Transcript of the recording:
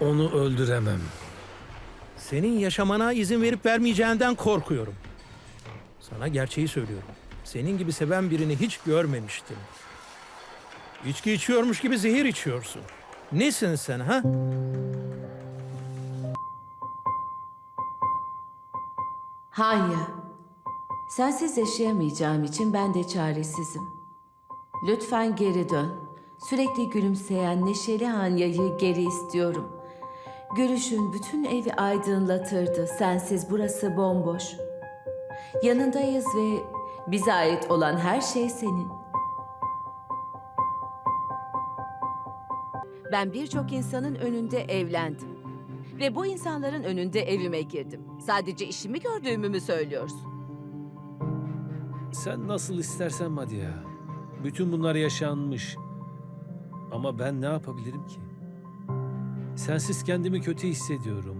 Onu öldüremem. Senin yaşamana izin verip vermeyeceğinden korkuyorum. Sana gerçeği söylüyorum. Senin gibi seven birini hiç görmemiştim. İçki içiyormuş gibi zehir içiyorsun. Nesin sen ha? Hanya. Sensiz yaşayamayacağım için ben de çaresizim. Lütfen geri dön. Sürekli gülümseyen neşeli Hanya'yı geri istiyorum. Gülüşün bütün evi aydınlatırdı. Sensiz burası bomboş. Yanındayız ve bize ait olan her şey senin. Ben birçok insanın önünde evlendim. Ve bu insanların önünde evime girdim. Sadece işimi gördüğümü mü söylüyorsun? Sen nasıl istersen Madia. Bütün bunlar yaşanmış. Ama ben ne yapabilirim ki? Sensiz kendimi kötü hissediyorum.